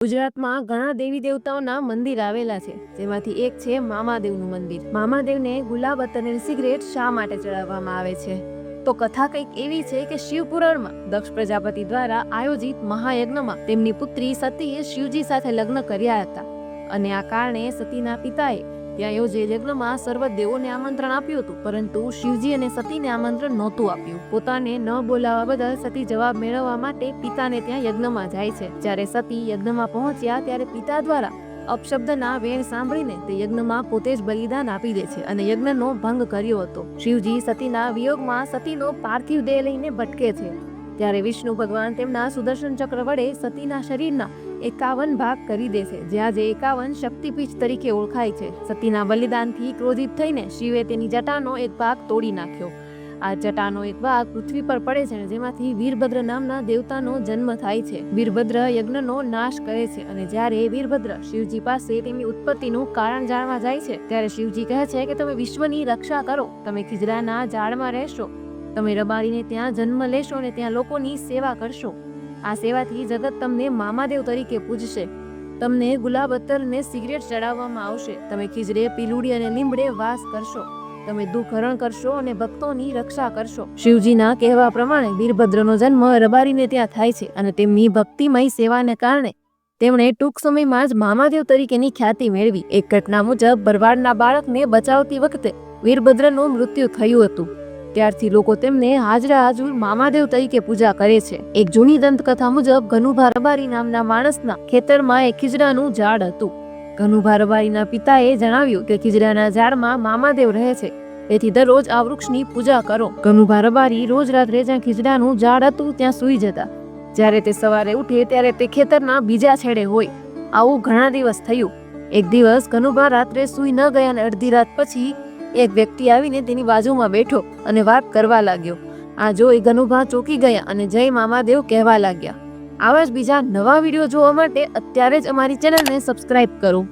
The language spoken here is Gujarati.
ગુજરાતમાં ઘણા દેવી દેવતાઓના મંદિર આવેલા છે, જેમાંથી એક છે મામાદેવનું મંદિર. મામાદેવને ગુલાબ અત્તરની સિગરેટ શા માટે ચડાવવામાં આવે છે? તો કથા કંઈક એવી છે કે શિવપુરાણમાં દક્ષ પ્રજાપતિ દ્વારા આયોજિત મહાયજ્ઞમાં તેમની પુત્રી સતીએ શિવજી સાથે લગ્ન કર્યા હતા અને આ કારણે સતીના પિતાએ ત્યાં યોજે યજ્ઞમાં સર્વ દેવોને આમંત્રણ આપ્યું હતું, પરંતુ શિવજી અને સતીને આમંત્રણ નહોતું આપ્યું. પોતાને ન બોલાવવા બદલ સતી જવાબ મેળવવા માટે પિતાને ત્યાં યજ્ઞમાં જાય છે. જ્યારે સતી યજ્ઞમાં પહોંચ્યા ત્યારે પિતા દ્વારા અપશબ્દના વેણ સાંભળીને તે યજ્ઞમાં પોતે જ બલિદાન આપી દે છે અને યજ્ઞનો ભંગ કર્યો હતો. શિવજી સતીના વિયોગમાં સતીનો પાર્થિવ દેહ લઈને ભટકે છે. ત્યારે વિષ્ણુ ભગવાન તેમના સુદર્શન ચક્ર વડે સતીના શરીરના એકાવન ભાગ કરી દે છે જ્યાં જે એકાવન શક્તિપીઠ તરીકે ઓળખાય છે. સતીના બલિદાનથી ક્રોધિત થઈને શિવે તેની જટાનો એક ભાગ તોડી નાખ્યો. આ જટાનો એક ભાગ પૃથ્વી પર પડે છે જેમાંથી વીરભદ્ર નામના દેવતાનો જન્મ થાય છે. વીરભદ્ર યજ્ઞનો નાશ કરે છે અને જ્યારે વીરભદ્ર શિવજી પાસે તેમની ઉત્પત્તિનું કારણ જાણવા જાય છે, ત્યારે શિવજી કહે છે કે તમે વિશ્વની રક્ષા કરો. તમે ખીજડાના ઝાડમાં રહેશો. તમે રબારીને ત્યાં જન્મ લેશો અને ત્યાં લોકોની સેવા કરશો. આ સેવાથી જગત તમને મામાદેવ તરીકે પૂજશે. તમને ગુલાબ અત્તરને સિગરેટ ચડાવવામાં આવશે. તમે ખીજડે, પીલુડી અને લીમડે વાસ કરશો. તમે દુઃખ હરણ કરશો અને ભક્તોની રક્ષા કરશો. શિવજીના કહેવા પ્રમાણે વીરભદ્રનો જન્મ રબારીને ત્યાં થાય છે અને તેમની ભક્તિમય સેવાને કારણે તેમણે ટૂંક સમયમાં જ મામાદેવ તરીકેની ખ્યાતિ મેળવી. એક ઘટના મુજબ, ભરવાડના બાળકને બચાવતી વખતે વીરભદ્રનું મૃત્યુ થયું હતું. ત્યારથી લોકો તેમને હાજરા હાજુર મામાદેવ તરીકે પૂજા કરે છે. એક જૂની દંતકથા મુજબ, ઘનુભા રબારી નામના માણસના ખેતરમાં એક ખીજડાનું ઝાડ હતું. ઘનુભા રબારીના પિતાએ જણાવ્યું કે ખીજડાના ઝાડમાં મામાદેવ રહે છે. તેથી દરરોજ આ વૃક્ષની પૂજા કરો. ઘનુભા રબારી રોજ રાત્રે જ્યાં ખીજડાનું ઝાડ હતું, ત્યાં સૂઈ જતા. જ્યારે તે સવારે ઉઠે, ત્યારે તે ખેતરના બીજા છેડે હોય. આવું ઘણા દિવસ થયું. એક દિવસ ઘનુભા રાત્રે સૂઈ ન ગયા અને અડધી રાત પછી એક વ્યક્તિ આવીને તેની બાજુમાં બેઠો અને વાત કરવા લાગ્યો. આ જોઈ ગનુભા ચોકી ગયા અને જય મામાદેવ કહેવા લાગ્યા. આવા જ બીજા નવા વીડિયો જોવા માટે અત્યારે જ અમારી ચેનલને સબસ્ક્રાઇબ કરો.